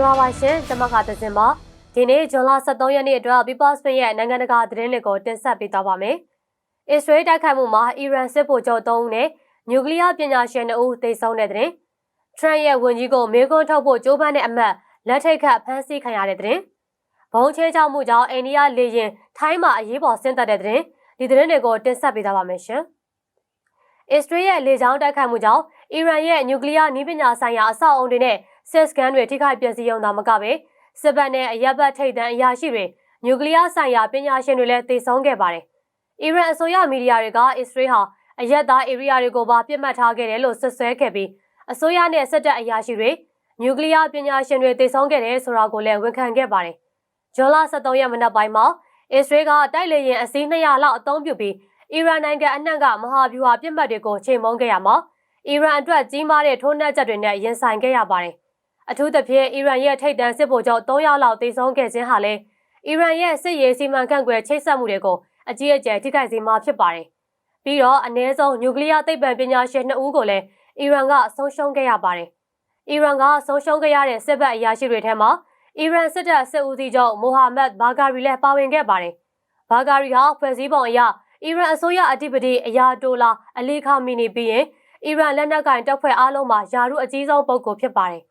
္ဂလာပါရှင်ကျွန်မကသဇင်ပါဒီနေ့ဇွန်လ23ရက်နေ့အတွက် People Spain ရဲ့နိုင်ငံတကာသတင်းတွေကိုတင်ဆက်ပေးသွားပါမယ်အစ္စရေးတိုက်ခိုက်မှုမှာအီရန်စစ်ဗိုလ်ချုပ်3ဦးနဲ့နျူကလ িয়ার ပညာရှင်2ဦးသေဆုံးတဲ့တဲ့ထရန့်ရဲ့ဝန်ကြီးကိုမေကွန်းထုတ်ဖို့ကြိုးပမ်းတဲ့အမတ်လက်ထိတ်ခတ်ဖမ်းဆီးခံရတဲ့တဲ့ဘုံချင်းချောက်မှုကြောင့်အိန္ဒိယလေရင်ထိုင်းမှာအရေးပေါ်ဆင်းသက်တဲ့တဲ့ဒီသတင်းတွေကိုတင်ဆက်ပေးသွားပါမယ်ရှင်အစ္စရေးရဲ့လေကြောင်းတိုက်ခိုက်မှုကြောင့်အီရန်ရဲ့နျူကလ িয়ার နည်းပညာဆိုင်ရာအဆောက်အုံတွေနဲ့ စစ်စကန်တွေထိခိုက်ပျက်စီးရုံသာမကပဲစစ်ဘက်နဲ့အရက်ဘတ်ထိပ်တန်းအရာရှိတွေနျူကလ িয়ার ဆိုင်ရာပညာရှင်တွေလည်းသေဆုံးခဲ့ပါတယ်။အီရန်အစိုးရမီဒီယာတွေကအစ္စရေးဟာအရက်သားဧရိယာတွေကိုပါပြစ်မှတ်ထားခဲ့တယ်လို့ဆွဆွဲခဲ့ပြီးအစိုးရနဲ့စစ်တပ်အရာရှိတွေနျူကလ িয়ার ပညာရှင်တွေသေဆုံးခဲ့တယ်ဆိုတာကိုလည်းဝန်ခံခဲ့ပါတယ်။ဇွန်လ23ရက်မနက်ပိုင်းမှာအစ္စရေးကတိုက်လေယာဉ်အစီး200လောက်အသုံးပြုပြီးအီရန်နိုင်ငံအနှံ့ကမဟာဗျူဟာပြစ်မှတ်တွေကိုချိန်မုံခဲ့ရမှာအီရန်အတွက်ကြီးမားတဲ့ထိုးနှက်ချက်တွေနဲ့ရင်ဆိုင်ခဲ့ရပါတယ် အထူးသဖြင့်အီရန်ရဲ့ထိပ်တန်းစစ်ဗိုလ်ချုပ်3ယောက်လောက်သေဆုံးခဲ့ခြင်းဟာလည်းအီရန်ရဲ့စစ်ရေးစီမံခန့်ခွဲချိတ်ဆက်မှုတွေကိုအကြီးအကျယ်ထိခိုက်စေမှာဖြစ်ပါတယ်။ပြီးတော့အ ਨੇ ဆုံးနျူကလ িয়ার သိပ္ပံပညာရှင်2ဦးကိုလည်းအီရန်ကဆုံးရှုံးခဲ့ရပါတယ်။အီရန်ကဆုံးရှုံးခဲ့ရတဲ့စစ်ဘက်အရာရှိတွေထဲမှာအီရန်စစ်တပ်စစ်ဦးစီးချုပ်မိုဟာမက်ဘာဂါရီလည်းပါဝင်ခဲ့ပါတယ်။ဘာဂါရီဟာဖွဲ့စည်းပုံအရအီရန်အစိုးရအဓိပတိအယာတိုလာအလီခါမီနီပြီးရင်အီရန်လက်နက်ကင်တပ်ဖွဲ့အားလုံးမှာယာရုအကြီးဆုံးပုဂ္ဂိုလ်ဖြစ်ပါတယ်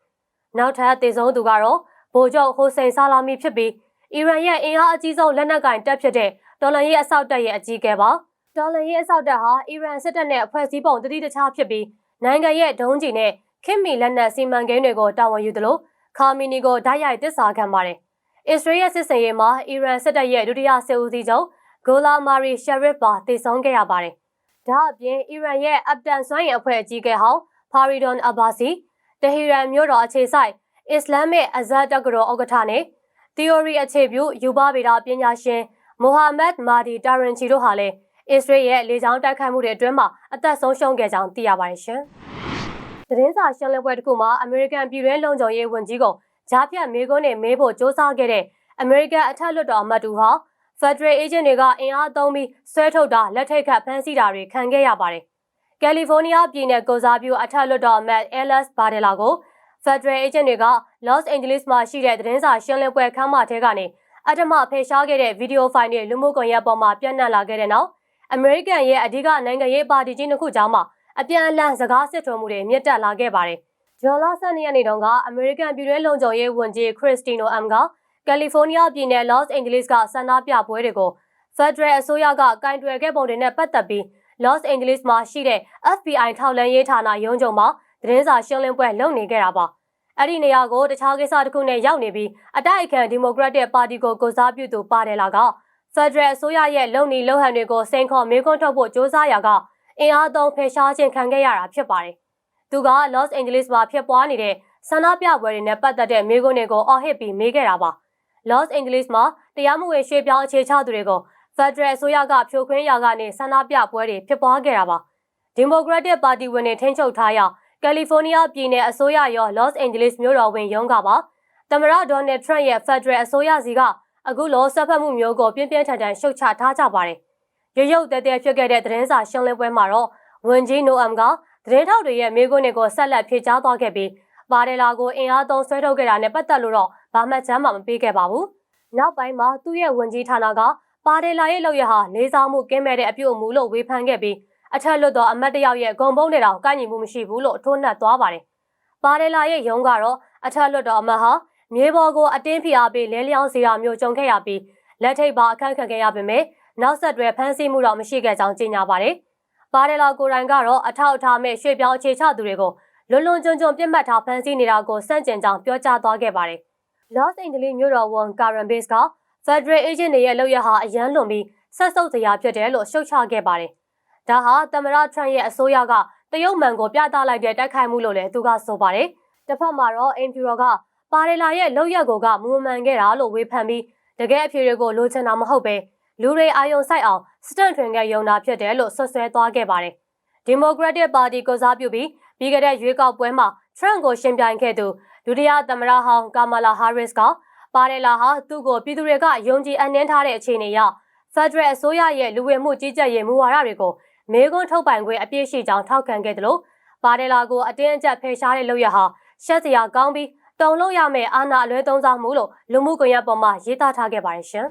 နောက်ထပ်တည်ဆုံးသူကတော့ဗိုလ်ချုပ်ဟိုစိန်ဆာလာမီဖြစ်ပြီးအီရန်ရဲ့အင်အားအကြီးဆုံးလက်နက်ကင်တပ်ဖြစ်တဲ့တော်လန်ရေးအဆောက်တပ်ရဲ့အကြီးအကဲပါတော်လန်ရေးအဆောက်တပ်ဟာအီရန်စစ်တပ်နဲ့အဖွဲ့အစည်းပုံတတိတခြားဖြစ်ပြီးနိုင်ငံရဲ့ဒုံးကျည်နဲ့ခင်မီလက်နက်စီမံကိန်းတွေကိုတာဝန်ယူသလိုခါမီနီကိုဓာတ်ရိုက်တစ္ဆာခံပါတယ်အစ္စရေးရဲ့စစ်စင်ရေးမှာအီရန်စစ်တပ်ရဲ့ဒုတိယစစ်ဦးစီးချုပ်ဂိုလာမာရီရှရစ်ပါတည်ဆုံခဲ့ရပါတယ်ဒါအပြင်အီရန်ရဲ့အပ်တန်စွမ်းရည်အဖွဲ့အကြီးအကဲဟောင်းဖာရီဒွန်အဘာစီ တဟီရန်မြို့တော်အခြေဆိုင်အစ္စလာမစ်အဇတ်တက္ကသိုလ်ဥက္ကဋ္ဌနဲ့ theory အခြေပြုယူဘဗေဒပညာရှင်မိုဟာမက်မာဒီတာရင်ချီတို့ဟာလည်းအစ္စရေးရဲ့လေကြောင်းတိုက်ခိုက်မှုတွေအတွင်းမှာအသက်ဆုံးရှုံးခဲ့ကြောင်းသိရပါတယ်ရှင်။သတင်းစာရှင်းလင်းပွဲတစ်ခုမှာအမေရိကန်ပြည်တွင်းလုံခြုံရေးဝန်ကြီးကဂျားဖြတ်မေကွန်းနဲ့မေးဖို့စ조사ခဲ့တဲ့အမေရိကန်အထက်လွှတ်တော်အမတ်တူဟာ Federal Agent တွေကအင်အားသုံးပြီးဆွဲထုတ်တာလက်ထိတ်ခတ်ဖမ်းဆီးတာတွေခံခဲ့ရပါတယ်။ ကယ်လီဖိုးနီးယားပြည်နယ်ကိုစားပြုအထက်လွှတ်တော်အမတ် Ellis Bardella ကို Federal Agent တွေက Los Angeles မှာရှိတဲ့သတင်းစာရှင်းလင်းပွဲခန်းမထဲကနေအထမဖယ်ရှားခဲ့တဲ့ဗီဒီယိုဖိုင်တွေလူမှုကွန်ရက်ပေါ်မှာပြန့်နှံ့လာခဲ့တဲ့နောက်အမေရိကန်ရဲ့အဓိကနိုင်ငံရေးပါတီကြီးနှစ်ခုကြားမှာအပြန်အလှန်စကားစစ်ထုံမှုတွေမြင့်တက်လာခဲ့ပါတယ်။ဂျော်လာဆန်နီရက်နေ့တုန်းကအမေရိကန်ပြည်တွင်းလုံခြုံရေးဝန်ကြီးခရစ္စတီနိုအမ်ကကယ်လီဖိုးနီးယားပြည်နယ်လော့စ်အိန်ဂျလိစ်ကဆန္ဒပြပွဲတွေကိုဖက်ဒရယ်အစိုးရကကင်တွယ်ခဲ့ပုံတွေနဲ့ပတ်သက်ပြီး လော့စ်အိန်ဂျလိစ်မှာရှိတဲ့ FBI ထောက်လှမ်းရေးဌာနရုံးချုပ်မှာသတင်းစာရှင်းလင်းပွဲလုပ်နေခဲ့တာပါ။အဲ့ဒီနေရာကိုတခြားကိစ္စတစ်ခုနဲ့ရောက်နေပြီးအတိုက်အခံဒီမိုကရက်တစ်ပါတီကိုကိုစားပြုသူပါတယ်လာကဖက်ဒရယ်အစိုးရရဲ့လုံနီလုံဟန်တွေကိုစိန်ခေါ်မေးခွန်းထုတ်ဖို့စ조사ရာကအင်အားသုံးဖယ်ရှားခြင်းခံခဲ့ရတာဖြစ်ပါတယ်။သူကလော့စ်အိန်ဂျလိစ်မှာဖြစ်ပွားနေတဲ့ဆန္ဒပြပွဲတွေနဲ့ပတ်သက်တဲ့မေးခွန်းတွေကိုအော်ဟစ်ပြီးမေးခဲ့တာပါ။ Los Angeles မှာတရားမဝင်ရွှေ့ပြောင်းအခြေချသူတွေကို Federal အစိုးရကဖြိုခွင်းရာကနေဆန္ဒပြပွဲတွေဖြစ်ပွားခဲ့တာပါ။ Democratic Party ဝင်တွေထိန်းချုပ်ထားရာကယ်လီဖိုးနီးယားပြည်နယ်အစိုးရရော Los Angeles မြို့တော်ဝင်ရုံးကပါသမရဒေါ်နယ်ထရန့်ရဲ့ Federal အစိုးရစီကအခုလိုဆက်ဖက်မှုမျိုးကိုပြင်းပြင်းထန်ထန်ရှုတ်ချထားကြပါတယ်။ရုပ်ရုပ်တဲတဲဖြစ်ခဲ့တဲ့သတင်းစာရှင်းလင်းပွဲမှာတော့ဝန်ကြီးနိုအမ်ကသတင်းထောက်တွေရဲ့မေးခွန်းတွေကိုဆက်လက်ဖြေကြားသွားခဲ့ပြီးပါဒလာကိုအင်အားသုံးဆွဲထုတ်ခဲ့တာနဲ့ပတ်သက်လို့တော့ဘာမှချမ်းမှမပေးခဲ့ပါဘူး။နောက်ပိုင်းမှာသူ့ရဲ့ဝန်ကြီးဌာနက ပါဒလာရဲ့လောက်ရဟာလေးစားမှုကင်းမဲ့တဲ့အပြုအမူလို့ဝေဖန်ခဲ့ပြီးအထက်လွတ်တော်အမတ်တယောက်ရဲ့ဂုံပုံးတွေတောင်ကန့်ညီမှုမရှိဘူးလို့ထိုးနှက်သွားပါတယ်။ပါဒလာရဲ့ရုံးကတော့အထက်လွတ်တော်အမတ်ဟာမြေပေါ်ကိုအတင်းဖိအားပေးလဲလျောင်းစေတာမျိုးကြုံခဲ့ရပြီးလက်ထိပ်ပါအခန့်ခံခဲ့ရပေမဲ့နောက်ဆက်တွဲဖမ်းဆီးမှုတော့မရှိခဲ့ကြောင်းကြေညာပါတယ်။ပါဒလာကိုရိုင်ကတော့အထောက်အထားမဲ့ရွှေ့ပြောင်းအခြေချသူတွေကိုလွန်လွန်ကျွံကျွံပြစ်မှတ်ထားဖမ်းဆီးနေတာကိုစန့်ကျင်ကြောင်းပြောကြားသွားခဲ့ပါတယ်။ Los Angeles မြို့တော်ဝန်ကာ ရန်ဘေးစ်က Federal Agent တွေရဲ့လုပ်ရဟာအရန်လွန်ပြီးဆက်ဆုပ်စရာဖြစ်တယ်လို့ရှုတ်ချခဲ့ပါတယ်။ဒါဟာသမရထရန့်ရဲ့အစိုးရကတရုတ်မှန်ကိုပြသလိုက်တဲ့တိုက်ခိုက်မှုလို့လည်းသူကဆိုပါတယ်။တစ်ဖက်မှာတော့အင်ဖြူရောကပါရီလာရဲ့လုပ်ရက်ကိုကမူမှန်ခဲ့တာလို့ဝေဖန်ပြီးတကယ်အဖြေတွေကိုလိုချင်တာမဟုတ်ပဲလူတွေအာယုံဆိုင်အောင်စတန်ထွင်ကယုံတာဖြစ်တယ်လို့ဆွဆွဲသွားခဲ့ပါတယ်။ဒီမိုကရက်တစ်ပါတီကိုစားပြုပြီးပြီးခဲ့တဲ့ရွေးကောက်ပွဲမှာထရန့်ကိုရှင်ပြိုင်ခဲ့သူဒုတိယသမ္မတဟောင်းကာမာလာဟာရစ်က ပါရလာဟာသူ့ကိုပြည်သူတွေကယုံကြည်အနှင်းထားတဲ့အခြေအနေအရဖက်ဒရယ်အစိုးရရဲ့လူဝင်မှုကြီးကြပ်ရေးမူဝါဒတွေကိုမေကွန်းထုတ်ပိုင်ခွင့်အပြည့်ရှိကြောင်းထောက်ခံခဲ့တယ်လို့ပါရလာကိုအတင်းအကျပ်ဖယ်ရှားတဲ့လုပ်ရဟာရှက်စရာကောင်းပြီးတုံလို့ရမယ့်အာဏာအလွဲသုံးစားမှုလို့လူမှုကွန်ရက်ပေါ်မှာရေးသားထားခဲ့ပါတယ်ရှင်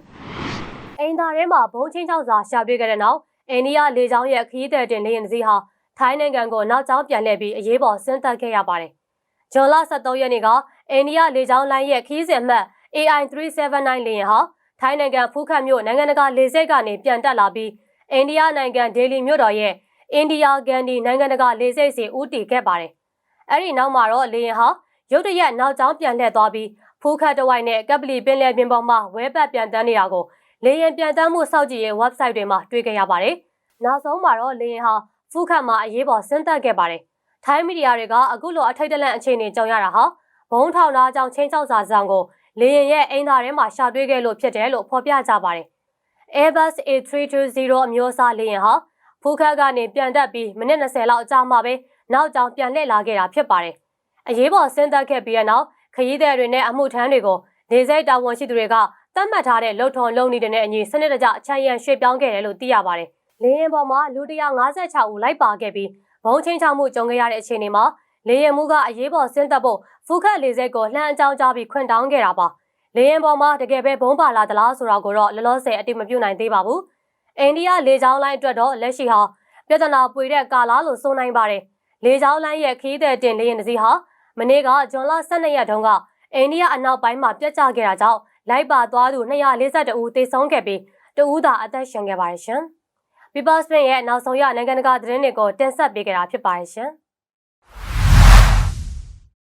။အိမ်သာထဲမှာဘုံချင်းချောက်စာရှာတွေ့ခဲ့တဲ့နောက်အိန္ဒိယလေကြောင်းရဲ့ခရီးသည်တင်လေယာဉ်တစ်စီးဟာထိုင်းနိုင်ငံကိုနောက်ကျောင်းပြန်လှည့်ပြီးအရေးပေါ်ဆင်းသက်ခဲ့ရပါတယ်။ဇွန်လ23ရက်နေ့ကအိန္ဒိယလေကြောင်းလိုင်းရဲ့ခရီးစဉ်အမှတ် AI 379လေယာဉ်ဟာထိုင်းနိုင်ငံဖူးခတ်မြို့နိုင်ငံတကာလေဆိပ်ကနေပြန်တက်လာပြီးအိန္ဒိယနိုင်ငံဒေလီမြို့တော်ရဲ့အိန္ဒိယဂန်ဒီနိုင်ငံတကာလေဆိပ်စီဦးတည်ခဲ့ပါတယ်။အဲ့ဒီနောက်မှာတော့လေယာဉ်ဟာရုတ်တရက်နောက်ကျောင်းပြန်လှည့်သွားပြီးဖူးခတ်တဝိုက်နဲ့ကပလီပင်လယ်ပြင်ပေါ်မှာဝဲပတ်ပြန်တန်းနေတာကိုလေယာဉ်ပြန်တန်းမှုစောင့်ကြည့်ရေး website တွေမှာတွေ့ခဲ့ရပါတယ်။နောက်ဆုံးမှာတော့လေယာဉ်ဟာဖူးခတ်မှာအရေးပေါ်ဆင်းသက်ခဲ့ပါတယ်။ထိုင်းမီဒီယာတွေကအခုလိုအထိတ်တလန့်အခြေအနေကြောင့်ရတာဟာဘုံထောင်သားကြောင့်ချင်းချောက်စာဆောင်ကို လေယာဉ်ရဲ့အိမ်သားထဲမှာရှာတွေ့ခဲ့လို့ဖြစ်တယ်လို့ဖော်ပြကြပါတယ်။ Airbus A320 အမျိုးအစားလေယာဉ်ဟာဖူးခတ်ကနေပြန်တက်ပြီးမိနစ်20လောက်အကြာမှပဲနောက်ကျောင်းပြန်လှည့်လာခဲ့တာဖြစ်ပါတယ်။အရေးပေါ်ဆင်းသက်ခဲ့ပြီးတဲ့နောက်ခရီးသည်တွေနဲ့အမှုထမ်းတွေကိုနေစိတ်တာဝန်ရှိသူတွေကသတ်မှတ်ထားတဲ့လုံထုံလုံနေတဲ့အညီစနစ်တကျအချမ်းရံရွှေ့ပြောင်းခဲ့တယ်လို့သိရပါတယ်။လေယာဉ်ပေါ်မှာလူ156ဦးလိုက်ပါခဲ့ပြီးဘုံချင်းချောက်မှုကြုံခဲ့ရတဲ့အခြေအနေမှာ လေယာဉ်မှုကအရေးပေါ်ဆင်းသက်ဖို့ဖူးခတ်လေဆိပ်ကိုလှမ်းအကြောင်းကြားပြီးခွင့်တောင်းခဲ့တာပါ။လေယာဉ်ပေါ်မှာတကယ်ပဲဘုံပါလာသလားဆိုတာကိုတော့လောလောဆယ်အတိမပြုနိုင်သေးပါဘူး။အိန္ဒိယလေကြောင်းလိုင်းအတွက်တော့လက်ရှိဟာပြဿနာပွေတဲ့ကာလာလို့ဆိုနိုင်ပါတယ်။လေကြောင်းလိုင်းရဲ့ခီးတဲ့တင်လေယာဉ်တစ်စီးဟာမနေ့ကဇွန်လ12ရက်တုန်းကအိန္ဒိယအနောက်ပိုင်းမှာပြတ်ကျခဲ့တာကြောင့်လိုက်ပါသွားသူ242ဦးသေဆုံးခဲ့ပြီးတဦးသာအသက်ရှင်ခဲ့ပါတယ်ရှင်။ People's Bank ရဲ့နောက်ဆုံးရနိုင်ငံတကာသတင်းတွေကိုတင်ဆက်ပေးကြတာဖြစ်ပါတယ်ရှင်။